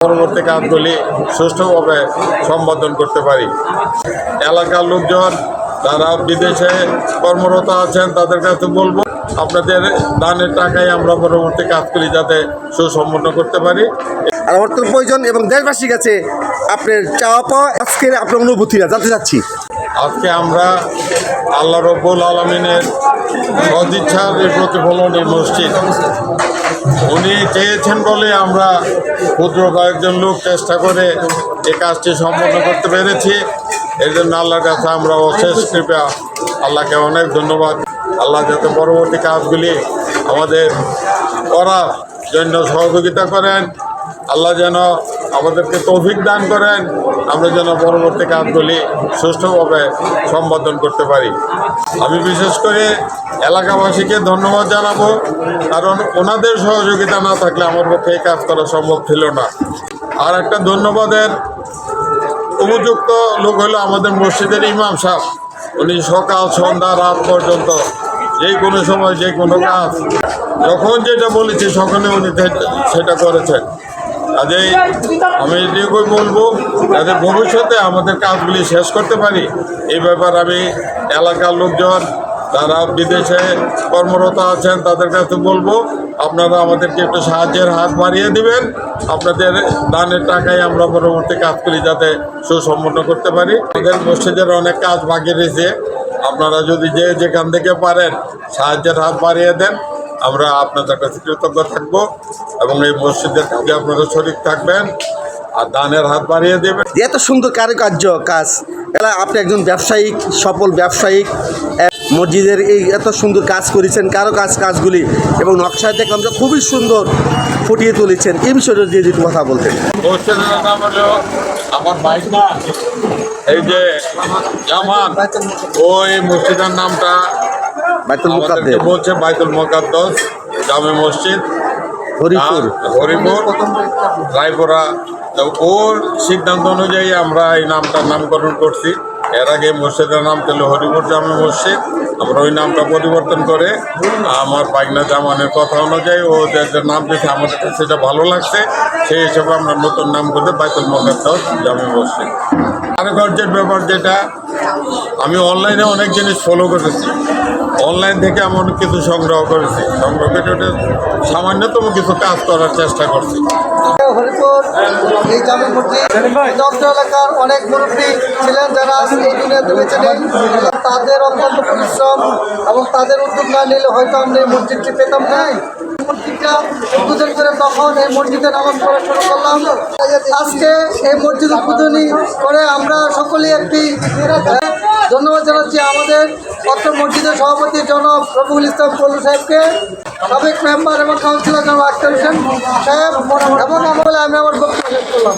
পরবর্তী কাজগুলি সুষ্ঠুভাবে সম্পাদন করতে পারি। এলাকার লোকজন যারা বিদেশে কর্মরত আছেন তাদের কাছে বলব আপনাদের দানের টাকায় আমরা পরবর্তী কাজগুলি যাতে সুসম্পন্ন করতে পারি। আর অর্থ প্রয়োজন এবং দেশবাসীর কাছে আপনার চাওয়া পাওয়া আজকের আপনার অনুভূতিরা জানতে চাচ্ছি। আজকে আমরা আল্লাহ রব্বুল আলমিনের সদিচ্ছার এই প্রতিফলন এই মসজিদ। উনি চেয়েছেন বলে আমরা ক্ষুদ্র কয়েকজন লোক চেষ্টা করে এই কাজটি সম্পন্ন করতে পেরেছি। এই জন্য আল্লাহর কাছে আমরা অশেষ কৃপা। আল্লাহকে অনেক ধন্যবাদ। আল্লাহ যাতে পরবর্তী কাজগুলি আমাদের করার জন্য সহযোগিতা করেন। আল্লাহ যেন আমাদেরকে তৌফিক দান করেন। আমরা যেন পরবর্তী কাজগুলি সুষ্ঠুভাবে সম্পাদন করতে পারি। আমি বিশেষ করে এলাকাবাসীকে ধন্যবাদ জানাব, কারণ ওনাদের সহযোগিতা না থাকলে আমার পক্ষে এই কাজ করা সম্ভব ছিল না। আর একটা ধন্যবাদের উপযুক্ত লোক হলো আমাদের মসজিদের ইমাম সাহেব। উনি সকাল, সন্ধ্যা, রাত পর্যন্ত যে কোনো সময় যে কোনো কাজ, যখন যেটা বলেছি সকালে উনি সেটা করেছেন। কাজেই আমি এটুকুই বলব যাতে ভবিষ্যতে আমাদের কাজগুলি শেষ করতে পারি। এই ব্যাপার আমি এলাকার লোকজন, যারা বিদেশে কর্মরত আছেন, তাদের কাছে বলব, আপনারা আমাদেরকে একটু সাহায্যের হাত বাড়িয়ে দিবেন। আপনাদের দানের টাকায় আমরা পরবর্তী কাজগুলি যাতে সুসম্পন্ন করতে পারি। আমাদের মসজিদের অনেক কাজ বাকি রয়েছে। আপনারা যদি যে যেখান থেকে পারেন, সাহায্যের হাত বাড়িয়ে দেন। আমরা আপনাদের কাছে কৃতজ্ঞ থাকব এবং এই মসজিদের কাজে আপনারা শরিক থাকবেন আর দানের হাত বাড়িয়ে দেবেন। এত সুন্দর কারুকার্য কাজ এলা আপনি একজন ব্যবসায়িক সফল ব্যবসায়িক মসজিদের এই এত সুন্দর কাজ করেছেন কারও কাজ কাজগুলি এবং নকশায় দেখলাম যে খুবই সুন্দর ফুটিয়ে তুলেছেন। এই বিষয়টা দিয়ে যদি কথা বলতেন। আমার বাইক না এই যে জামান ওই মসজিদের নামটা বাইতুল মুকাদ্দের বলছে বাইতুল মোকাদ্দস জামে মসজিদ হরিপুর। হরিপুর রায়পুরা। তো ওর সিদ্ধান্ত অনুযায়ী আমরা এই নামটার নামকরণ করছি। এর আগে মসজিদের নাম ছিল হরিপুর জামে মসজিদ। আমরা ওই নামটা পরিবর্তন করে আমার পাইকনা জামানের কথা অনুযায়ী ও যে নাম দিয়েছে আমাদের কাছে সেটা ভালো লাগছে। সেই হিসেবে আমরা নতুন নাম করে বাইতুল মোকাদ্দস জামে মসজিদ। কারুকার্যের ব্যাপার যেটা আমি অনলাইনে অনেক জিনিস ফলো করেছি। অনলাইন থেকে আমি অনেক কিছু সংগ্রহ করেছি। সংগ্রহ করে ওটা সামান্যতম কিছু কাজ করার চেষ্টা করছি। হরিপুর, এই জামে দগ্ধ এলাকার অনেক মুরব্বী ছিলেন যারা নেই তাদের অত্যন্ত পরিশ্রম এবং তাদের উদ্যোগ না নিলে হয়তো আমরা এই মসজিদটি পেতাম না। মসজিদটা উদ্বোধন করে তখন এই মসজিদে নামাজ পড়া শুরু করলাম। আজকে এই মসজিদ উদ্বোধনী করে আমরা সকলেই একটি ধন্যবাদ জানাচ্ছি আমাদের অত্র মসজিদের সভাপতি জনাব রবুল ইসলাম পল্লু সাহেবকে, সাবেক মেম্বার এবং কাউন্সিলর জনাব আক্তার হোসেন সাহেব, এবং আমি আমার বক্তব্য শেষ করলাম।